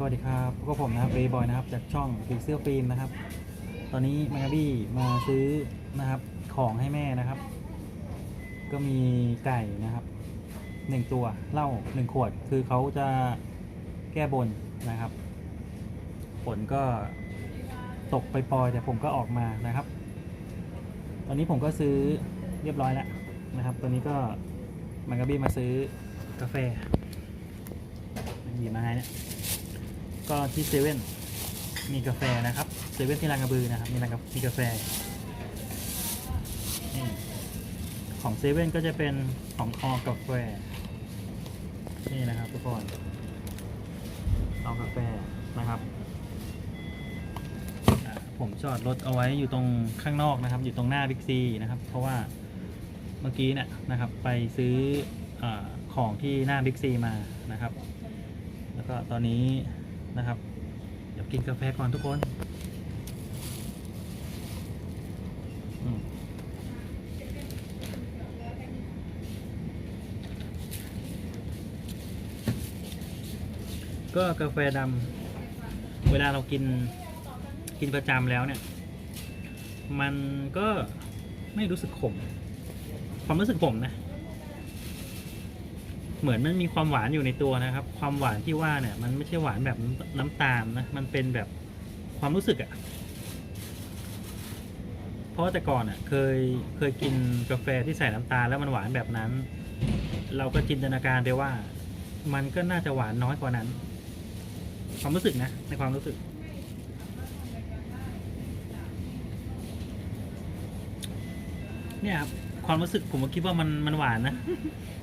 สวัสดีครับพวกบผมนะครับเรย์บอยนะครับ จากช่องฟิกเซอร์ฟิล์มนะครับ ตอนนี้มังกบี้มาซื้อนะครับของให้แม่นะครับ ก็มีไก่นะครับหนึ่งตัวเหล้าหนึ่งขวด คือเขาจะแก้บนนะครับผลก็ตกไปปอยแต่ผมก็ออกมานะครับ ตอนนี้ผมก็ซื้อเรียบร้อยแล้วนะครับ ตอนนี้ก็มังกบี้มาซื้อกาแฟหยิบมาให้เนี่ย ก็ที่เซเว่นมีกาแฟนะครับเซเว่นที่รางกระบือนะครับ มีรางกามีกาแฟนี่ของเซเว่นก็จะเป็นของคอกาแฟนี่นะครับทุกคนเอากาแฟนะครับผมจอดรถเอาไว้อยู่ตรงข้างนอกนะครับ อยู่ตรงหน้าบิ๊กซีนะครับ เพราะว่าเมื่อกี้เนี่ยนะครับ ไปซื้ออของที่หน้าบิ๊กซีมานะครับ แล้วก็ตอนนี้ นะครับ เดี๋ยวกินกาแฟก่อนทุกคนก็กาแฟดำเวลาเรากินกินประจำแล้วเนี่ย มันก็ไม่รู้สึกขม ความรู้สึกผมนะ เหมือนมันมีความหวานอยู่ในตัวนะครับ ความหวานที่ว่าเนี่ย มันไม่ใช่หวานแบบน้ำตาลนะ มันเป็นแบบความรู้สึกอะเพราะแต่ก่อนอะเคยเคยกินกาแฟที่ใส่น้ำตาลแล้วมันหวานแบบนั้น เราก็จินตนาการไปว่า มันก็น่าจะหวานน้อยกว่านั้น ความรู้สึกนะ ในความรู้สึก เนี่ยครับ ความรู้สึกผมก็คิดว่ามันมันหวานนะ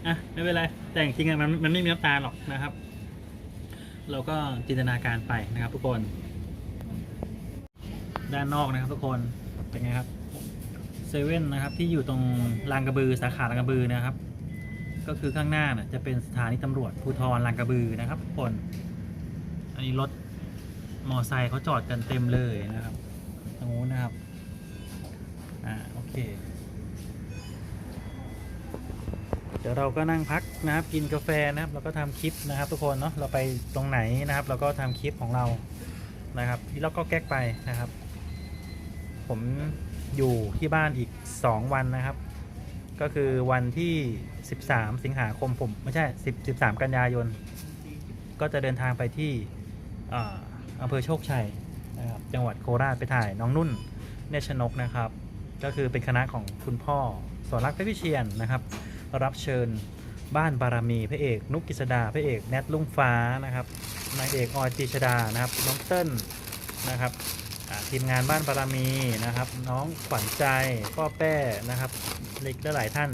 อะไม่เป็นไรแต่จริงๆมันมันไม่มีน้ำตาลหรอกนะครับ เราก็จินตนาการไปนะครับ ทุกคน ด้านนอกนะครับ ทุกคนเป็นไงครับเซเว่นนะครับ ที่อยู่ตรงลางกระบือสาขาลางกระบือนะครับ ก็คือข้างหน้าน่ะจะเป็นสถานีตำรวจภูธรลางกระบือนะครับทุกคน อันนี้รถมอไซค์เขาจอดกันเต็มเลยนะครับตรงนู้นนะครับ อ่าโอเค ดี๋ยวเราก็นั่งพักนะครับกินกาแฟนะครับแล้วก็ทำคลิปนะครับ ทุกคนเนาะเราไปตรงไหนนะครับเราก็ทำคลิปของเรานะครับแล้วก็แก๊กไปนะครับ ผมอยู่ที่บ้านอีก 2 วันนะครับ ก็คือวันที่ 13 สิงหาคมผมไม่ใช่ 10 13 กันยายน ก็จะเดินทางไปที่อ่าอำเภอโชคชัยนะครับจังหวัดโคราชไปถ่ายน้องนุ่นเนชนกนะครับ ก็คือเป็นคณะของคุณพ่อสอนรักเพชรวิเชียนนะครับ รับเชิญบ้านบารมีพระเอก นุกกิษดาพระเอกแนทลุงฟ้านะครับนางเอกออยตีชดานะครับน้องเติ้ลนะครับทีมงานบ้านบารมีนะครับ น้องขวัญใจพ่อแป้นะครับเล็กหลายท่าน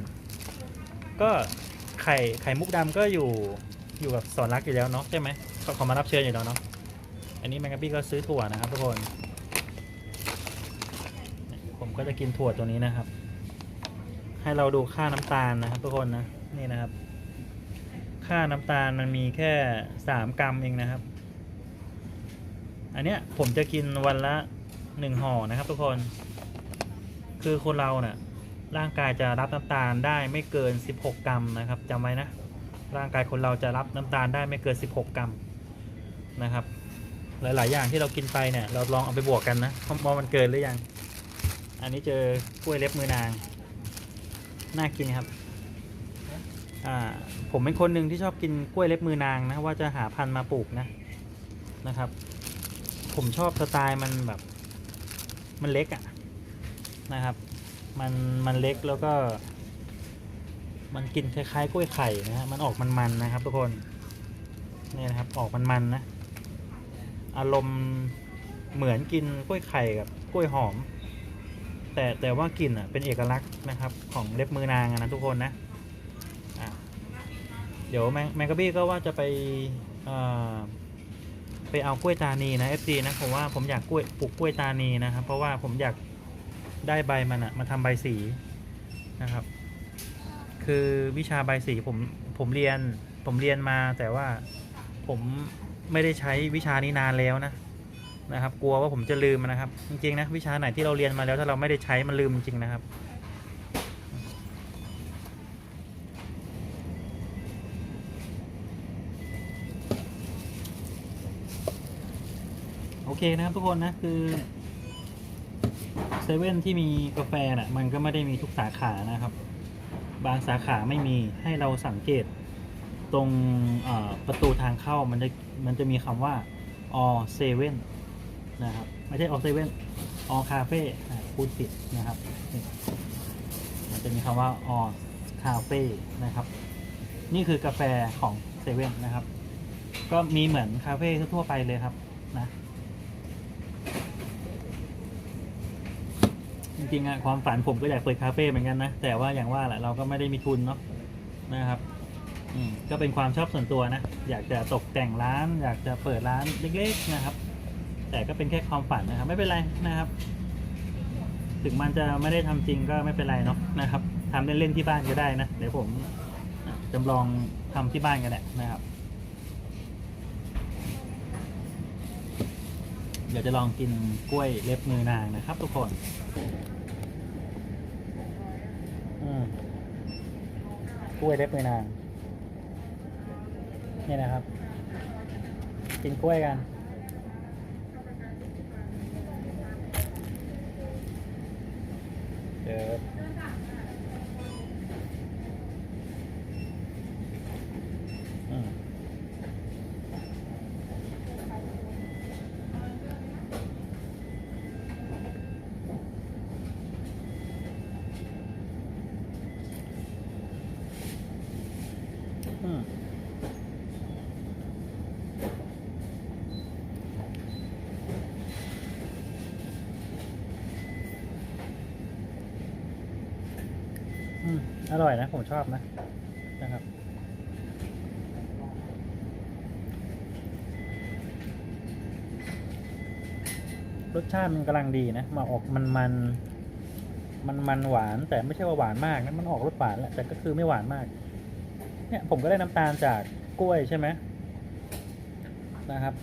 ก็ไข่ไข่มุกดำก็อยู่อยู่กับสอนรักอยู่แล้วเนาะใช่ไหมเขาเขามารับเชิญอยู่แล้วเนาะอันนี้แมงกะบี้ก็ซื้อถั่วนะครับทุกคน ผมก็จะกินถั่วตัวนี้นะครับ ให้เราดูค่าน้ำตาลนะครับทุกคนนะนี่นะครับ ค่าน้ำตาลมันมีแค่สามกรัมเองนะครับ อันเนี้ยผมจะกินวันละหนึ่งห่อนะครับ ทุกคน คือคนเราเนะ่ะร่างกายจะรับน้ำตาลได้ไม่เกิน 16 กรัมนะครับจำไว้นะ ร่างกายคนเราจะรับน้ำตาลได้ไม่เกิน 16 กรัมนะครับ หลาย ๆ อย่างที่เรากินไปเนี่ย เราลองเอาไปบวกกันนะว่ามันเกินหรือยัง อันนี้เจอกล้วยเล็บมือนาง น่ากินครับ อ่า ผมเป็นคนหนึ่งที่ชอบกินกล้วยเล็บมือนางนะ ว่าจะหาพันธุ์มาปลูกนะ นะครับ ผมชอบสไตล์มันแบบ มันเล็กอะนะครับ มัน มันเล็กแล้วก็ มันกินคล้ายๆกล้วยไข่นะฮะ มันออกมันๆนะครับทุกคน นี่นะครับ ออกมันๆนะ อารมณ์เหมือนกินกล้วยไข่กับกล้วยหอม แต่แต่ว่ากลิ่นอะเป็นเอกลักษณ์นะครับของเล็บมือนางนะทุกคนนะะเดี๋ยวแมงแมงกะบี้ก็ว่าจะไปไปเอากล้วยตานีนะ FC นะผมว่าผมอยากกล้วยปลูกกล้วยตานีนะครับ เพราะว่าผมอยากได้ใบมันอะมาทำใบสีนะครับ คือวิชาใบสีผมผมเรียนผมเรียนมาแต่ว่าผมไม่ได้ใช้วิชานี้นานแล้วนะ นะครับ กลัวว่าผมจะลืมนะครับ จริงๆนะวิชาไหนที่เราเรียนมาแล้วถ้าเราไม่ได้ใช้มันลืมจริงๆนะครับโอเคนะครับทุกคนนะคือเซเว่นที่มีกาแฟน่ะมันก็ไม่ได้มีทุกสาขานะครับ บางสาขาไม่มีให้เราสังเกตตรงประตูทางเข้ามันจะมันจะมีคำว่า all seven น นะครับ ไม่ใช่ all seven all cafe อ่พูดผิดนะครับ มันจะมีคำว่า all cafe นะครับ นี่คือกาแฟของเซเว่นนะครับ ก็มีเหมือนคาเฟ่ทั่วไปเลยครับนะจริงๆอะความฝันผมก็อยากเปิดคาเฟ่เหมือนกันนะ แต่ว่าอย่างว่าแหละเราก็ไม่ได้มีทุนเนาะนะครับก็เป็นความชอบส่วนตัวนะ อยากจะตกแต่งร้าน อยากจะเปิดร้านเล็ก ๆ นะครับ แต่ก็เป็นแค่ความฝันนะครับ ไม่เป็นไรนะครับ ถึงมันจะไม่ได้ทำจริงก็ไม่เป็นไรเนาะนะครับทำเล่นๆที่บ้านก็ได้นะเดี๋ยวผมจำลองทำที่บ้านกันแหละนะครับเดี๋ยวจะลองกินกล้วยเล็บมือนางนะครับ ทุกคนกล้วยเล็บมือนาง นี่นะครับ กินกล้วยกัน เอร่อยนะ ผมชอบนะนะครับรสชาติมันกำลังดีนะมาออกมันมันมันมันหวาน แต่ไม่ใช่ว่าหวานมากนะมันออกรสหวานแหละแต่ก็คือไม่หวานมาก เนี่ยผมก็ได้น้ำตาลจากกล้วยใช่ไหมนะครับ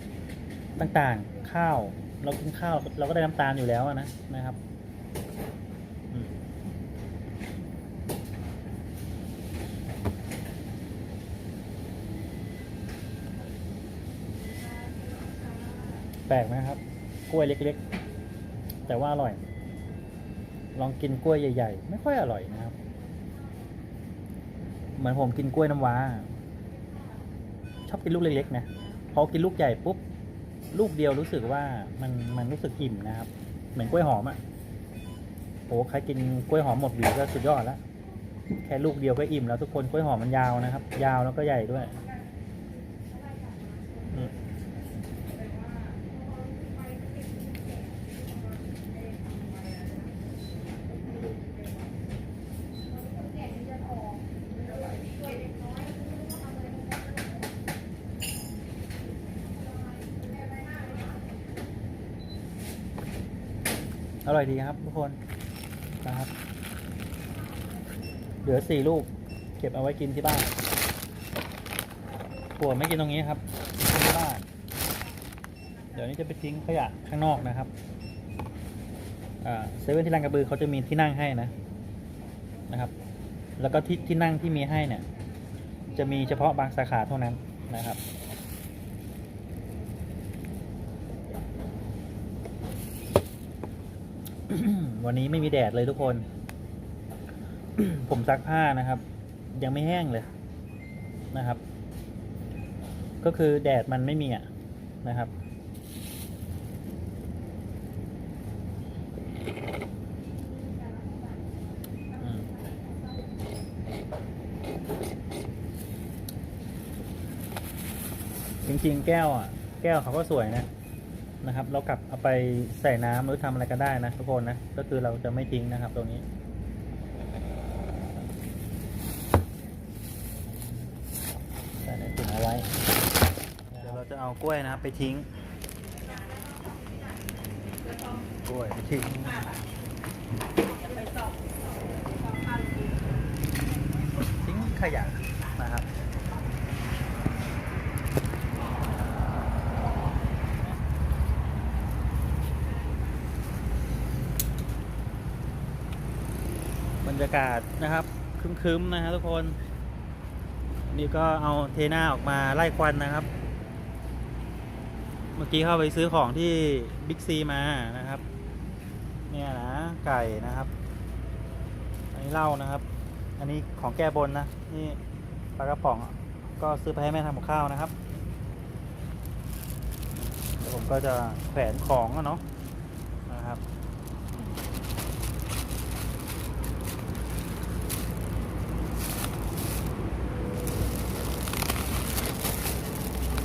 ต่างๆข้าวเรากินข้าวเราก็ได้น้ำตาลอยู่แล้วนะนะครับ ปลกไหมครับ กล้วยเล็กๆ แต่ว่าอร่อย ลองกินกล้วยใหญ่ ๆ ไม่ค่อยอร่อยนะครับ เหมือนผมกินกล้วยน้ำว้า ชอบกินลูกเล็กๆนะพอกินลูกใหญ่ปุ๊บลูกเดียวรู้สึกว่ามันมันรู้สึกอิ่มนะครับ เหมือนกล้วยหอมอะ่ะโอ้ใครกินกล้วยหอมหมดหวีก็สุดยอดแล้วแค่ลูกเดียวก็อิ่มแล้วทุกคนกล้วยหอมมันยาวนะครับ ยาวแล้วก็ใหญ่ด้วย ร่อยดีครับทุกคนนะครับ เหลือสี่ลูก เก็บเอาไว้กินที่บ้านถั่วไม่กินตรงนี้ครับกินที่บ้าน เดี๋ยวนี้จะไปทิ้งขยะข้างนอกนะครับเซเว่นที่ลานกระบือเขาจะมีที่นั่งให้นะนะครับ แล้วก็ที่ที่นั่งที่มีให้เนี่ย จะมีเฉพาะบางสาขาเท่านั้นนะครับ วันนี้ไม่มีแดดเลยทุกคน ผมซักผ้านะครับ ยังไม่แห้งเลยนะครับ ก็คือแดดมันไม่มีอะนะครับ จริงๆ แก้วอะ แก้วเขาก็สวยนะ นะครับ เรากลับเอาไปใส่น้ำหรือทำอะไรก็ได้นะทุกคนนะ ก็คือเราจะไม่ทิ้งนะครับตรงนี้ใส่ในถุงเอาไว้ เดี๋ยวเราจะเอากล้วยนะครับไปทิ้ง กล้วยไปทิ้งทิ้งขยะนะครับ บ รยากาศนะครับคึ้มๆนะฮะทุกคน นี่ก็เอาเทน่าออกมาไล่ควันนะครับ เมื่อกี้เข้าไปซื้อของที่บิ๊กซีมานะครับ เนี่ยนะไก่นะครับ อันนี้เหล้านะครับ อันนี้ของแก้บนนะ นี่ปลากระป๋องก็ซื้อไปให้แม่ทำกับข้าวนะครับผมก็จะแขวนของอะเนาะนะครับ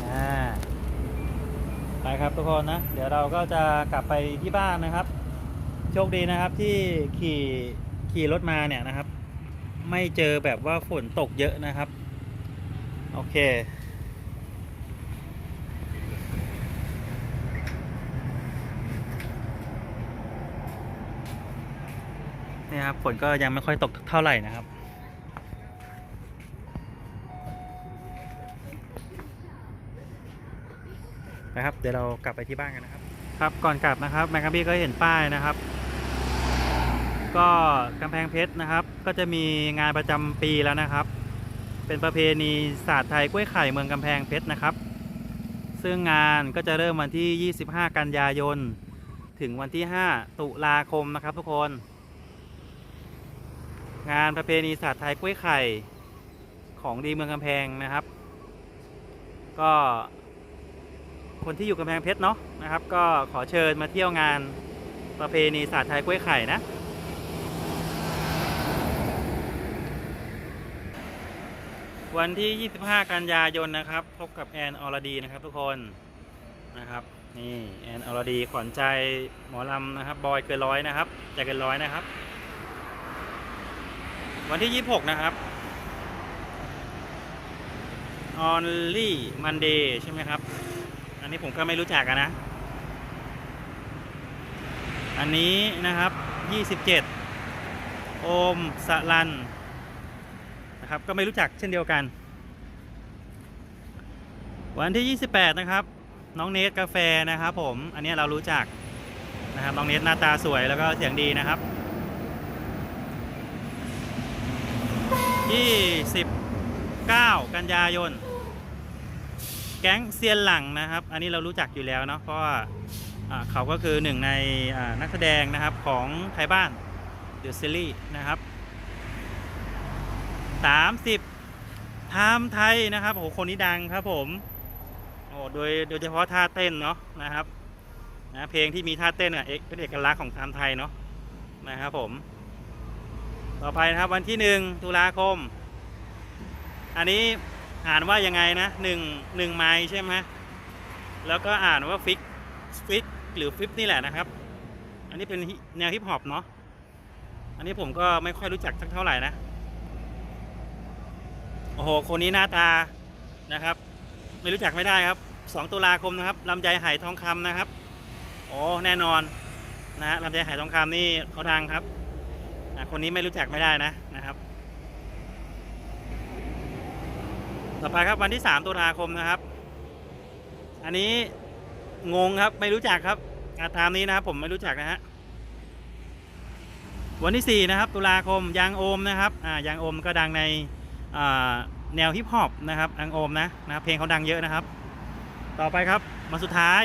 อ่าไปครับทุ กคนนะ เดี๋ยวเราก็จะกลับไปที่บ้านนะครับ โชคดีนะครับที่ขี่ขี่รถมาเนี่ยนะครับ ไม่เจอแบบว่าฝนตกเยอะนะครับ โอเคนี่ครับฝนก็ยังไม่ค่อยตกเท่าไหร่นะครับ นะครับ เดี๋ยวเรากลับไปที่บ้านกันนะครับ ครับก่อนกลับนะครับแมคคัมบี้ก็เห็นป้ายนะครับ ก็กำแพงเพชรนะครับ ก็จะมีงานประจำปีแล้วนะครับ เป็นประเพณีศาสตร์ไทยกล้วยไข่เมืองกำแพงเพชรนะครับ ซึ่งงานก็จะเริ่มวันที่ 25 กันยายน ถึงวันที่ 5 ตุลาคมนะครับ ทุกคน งานประเพณีศาสตร์ไทยกล้วยไข่ของดีเมืองกำแพงนะครับ ก็ คนที่อยู่กำแพงเพชรเนาะนะครับ ก็ขอเชิญมาเที่ยวงานประเพณีศาสตร์ไทยกล้วยไข่นะวันที่ 25 กันยายนนะครับ พบกับแอนอรดีนะครับทุกคนนะครับนี่แอนอรดีขวัญใจหมอลำนะครับบอยเกินร้อยนะครับใจเกินร้อยนะครับ วันที่ 26 นะครับ Only Monday ใช่ไหมครับ อันนี้ผมก็ไม่รู้จักนะ อันนี้นะครับ 27 โอมสลันนะครับ ก็ไม่รู้จักเช่นเดียวกัน วันที่ 28 นะครับ น้องเนทกาแฟนะครับผม อันนี้เรารู้จักนะครับ น้องเนทหน้าตาสวยแล้วก็เสียงดีนะครับ29 กันยายน แก๊งเซียนหลังนะครับ อันนี้เรารู้จักอยู่แล้วเนาะเพราะว่าเขาก็คือหนึ่งในนักแสดงนะครับของไทยบ้านเดอะซีรีส์นะครับ30ไทม์ไทยนะครับโหคนนี้ดังครับผมโอ้โดยโดยเฉพาะท่าเต้นเนาะนะครับนะเพลงที่มีท่าเต้นอะเอกเป็นเอกลักษณ์ของไทม์ไทยเนาะนะครับผม ต่อไปนะครับวันที่หนึ่งตุลาคม อันนี้ อ่านว่ายังไงนะหนึ่งหนึ่งไม้ใช่ไหมแล้วก็อ่านว่าฟิกฟิกหรือฟิปนี่แหละนะครับ อันนี้เป็นแนวฮิปฮอปเนาะอันนี้ผมก็ไม่ค่อยรู้จักสักเท่าไหร่นะ โอ้โห คนนี้หน้าตานะครับ ไม่รู้จักไม่ได้ครับ 2 ตุลาคมนะครับลำไยไหทองคำนะครับโอ้แน่นอนนะฮะลำไยไหทองคำนี่เขาดังครับคนนี้ไม่รู้จักไม่ได้นะนะครับ ต่อไปครับวันที่ 3 ตุลาคมนะครับ อันนี้งงครับไม่รู้จักครับอาตามนี้นะครับผมไม่รู้จักนะฮะวันที่ 4 นะครับ ตุลาคมยางโอมนะครับอ่ายางโอมก็ดังในแนวฮิปฮอปนะครับยางโอมนะนะครับเพลงเขาดังเยอะนะครับ ต่อไปครับมาสุดท้าย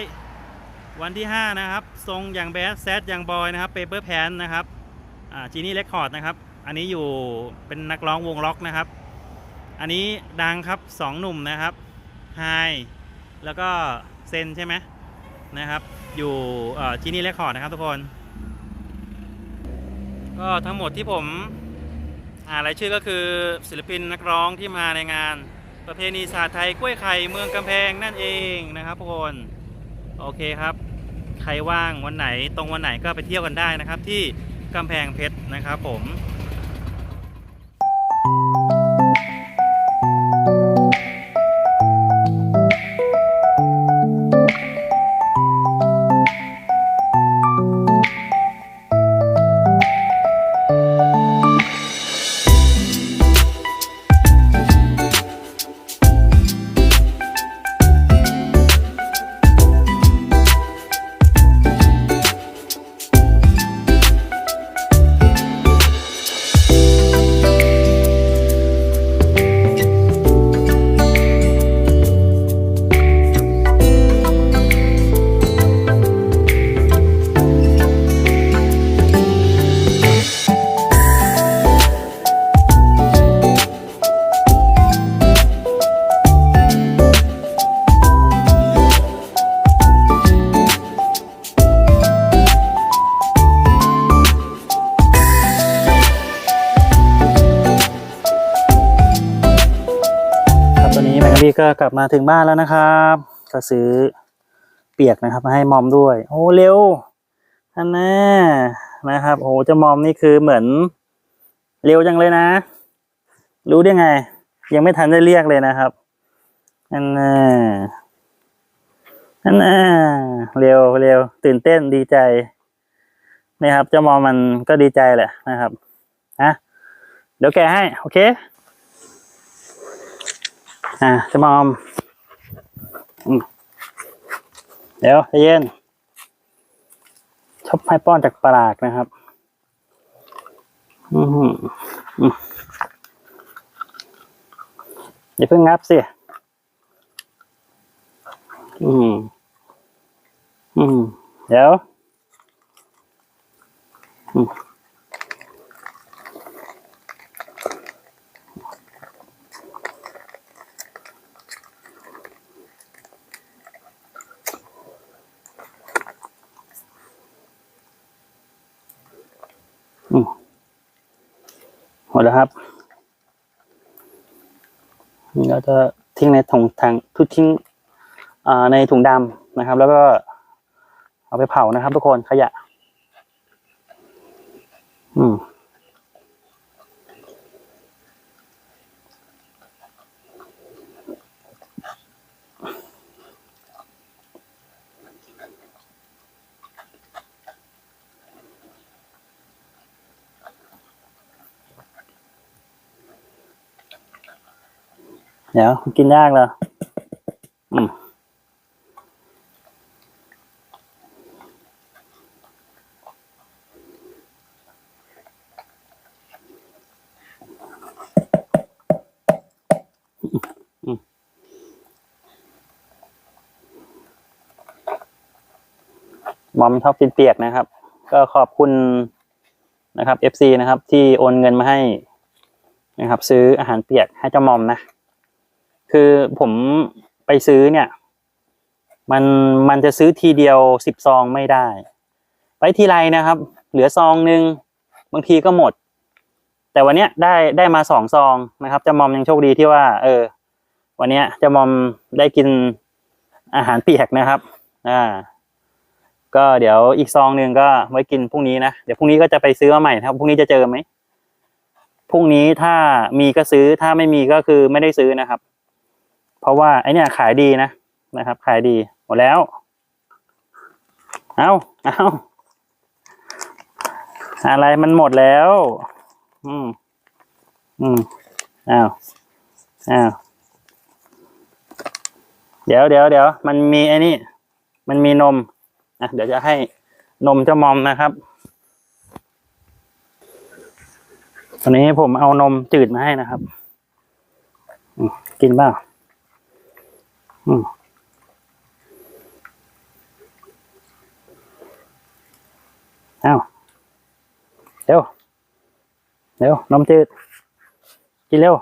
วันที่ 5 นะครับ ทรงอย่างแบดแซดอย่างบอยนะครับเปเปอร์แพนนะครับจีนี่เรคคอร์ดนะครับ อันนี้อยู่เป็นนักร้องวงล็อกนะครับ อันนี้ดังครับสองหนุ่มนะครับไฮแล้วก็เซนใช่ไหมนะครับ อยู่จีนี่เรคคอร์ดนะครับทุกคน ก็ทั้งหมดที่ผมอ่านรายชื่อก็คือศิลปินนักร้องที่มาในงานประเพณีศาสตร์ไทยกล้วยไข่เมืองกำแพงนั่นเองนะครับทุกคนโอเคครับ ใครว่างวันไหนตรงวันไหนก็ไปเที่ยวกันได้นะครับ ที่กำแพงเพชรนะครับผม ก็กลับมาถึงบ้านแล้วนะครับก็ซื้อเปียกนะครับ มาให้มอมด้วย โอ้เร็วอันแน่นะครับ โอ้เจะมอมนี่คือเหมือนเร็วจังเลยนะ รู้ได้ไง ยังไม่ทันได้เรียกเลยนะครับอันน่ะอันน่เร็วเร็วตื่นเต้นดีใจนะครับเจ้ามอมมันก็ดีใจแหละนะครับฮะเดี๋ยวแกให้ โอเค อ่าเจะมอมเดี๋ยวใจเย็น ชอบให้ป้อนจากปลากนะครับ อืมอืมอย่าเพิ่งงับสิ อืม อืม เดี๋ยว อืม มดแล้วครับเราจะทิ้งในถุงทางทุกทิ้งในถุงดำนะครับ แล้วก็เอาไปเผานะครับ ทุกคนขยะ อืม เดี๋ยวกินยากเหรออืมอืมมอมชอบกินเปียกนะครับ ก็ขอบคุณนะครับ FC นะครับ ที่โอนเงินมาให้นะครับ ซื้ออาหารเปียกให้เจ้ามอมนะ คือผมไปซื้อเนี่ย มันมันจะซื้อทีเดียวสิบซองไม่ได้ ไปทีไรนะครับ เหลือซองหนึ่งบางทีก็หมด แต่วันเนี้ยได้ได้มาสองซองนะครับจะมอมยังโชคดีที่ว่า เออ วันเนี้ยจะมอมได้กินอาหารเปียกนะครับ อ่า ก็เดี๋ยวอีกซองหนึ่งก็ไว้กินพรุ่งนี้นะ เดี๋ยวพรุ่งนี้ก็จะไปซื้อมาใหม่นะครับ พรุ่งนี้จะเจอไหม พรุ่งนี้ถ้ามีก็ซื้อ ถ้าไม่มีก็คือไม่ได้ซื้อนะครับ เพราะว่าไอเนี่ยขายดีนะนะครับ ขายดีหมดแล้ว เอาเอาอะไรมันหมดแล้ว อืม อืมอ้าวอ้าวเดี๋ยวเดี๋ยวเดี๋ยวมันมีไอ้นี่ มันมีนมอะเดี๋ยวจะให้นมเจ้ามอมนะครับตอนนี้ผมเอานมจืดมาให้นะครับอืมกินบ้าง เอาเร็ว เร็วนมจืด กินเร็ว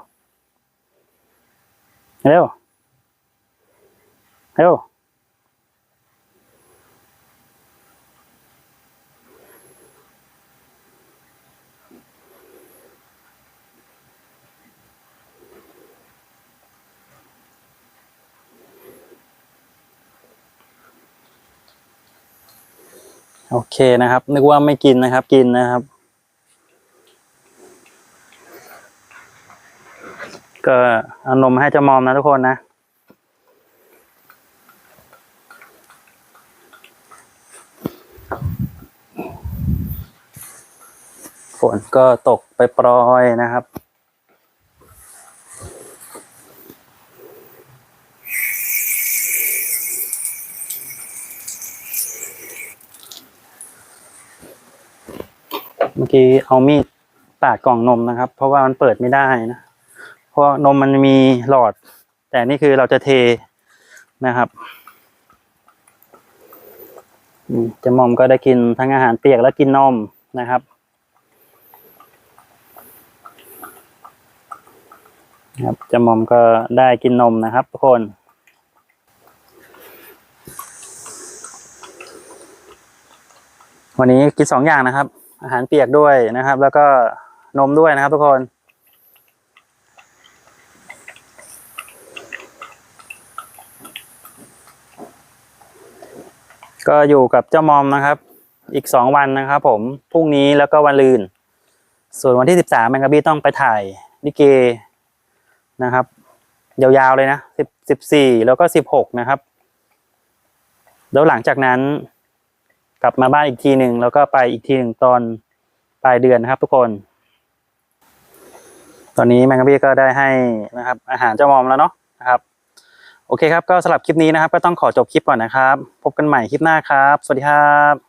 เร็ว เร็ว โอเคนะครับ นึกว่าไม่กินนะครับ กินนะครับ ก็เอานมให้เจ้ามอมนะทุกคนนะฝนก็ตกไปปรอยนะครับ เมื่อกี้เอามีดปาดกล่องนมนะครับ เพราะว่ามันเปิดไม่ได้นะ เพราะนมมันมีหลอด แต่นี่คือเราจะเทนะครับจะมอมก็ได้กินทั้งอาหารเปียกและกินนมนะครับครับจะมอมก็ได้กินนมนะครับทุกคนวันนี้กินสองอย่างนะครับ อาหารเปียกด้วยนะครับ แล้วก็นมด้วยนะครับ ทุกคน ก็อยู่กับเจ้ามอมนะครับ อีกสองวันนะครับ ผมพรุ่งนี้แล้วก็วันลืน ส่วนวันที่สิบสามแมงกะบี้ต้องไปถ่ายนิเกนะครับ ยาวๆเลยนะสิสิบสี่แล้วก็สิบหกนะครับ แล้วหลังจากนั้น กลับมาบ้านอีกทีหนึ่งแล้วก็ไปอีกทีหนึ่งตอนปลายเดือนนะครับ ทุกคน ตอนนี้แมงกะบี้ก็ได้ให้นะครับ อาหารเจ้ามอมแล้วเนาะนะครับ โอเคครับก็สำหรับคลิปนี้นะครับ ก็ต้องขอจบคลิปก่อนนะครับ พบกันใหม่คลิปหน้าครับ สวัสดีครับ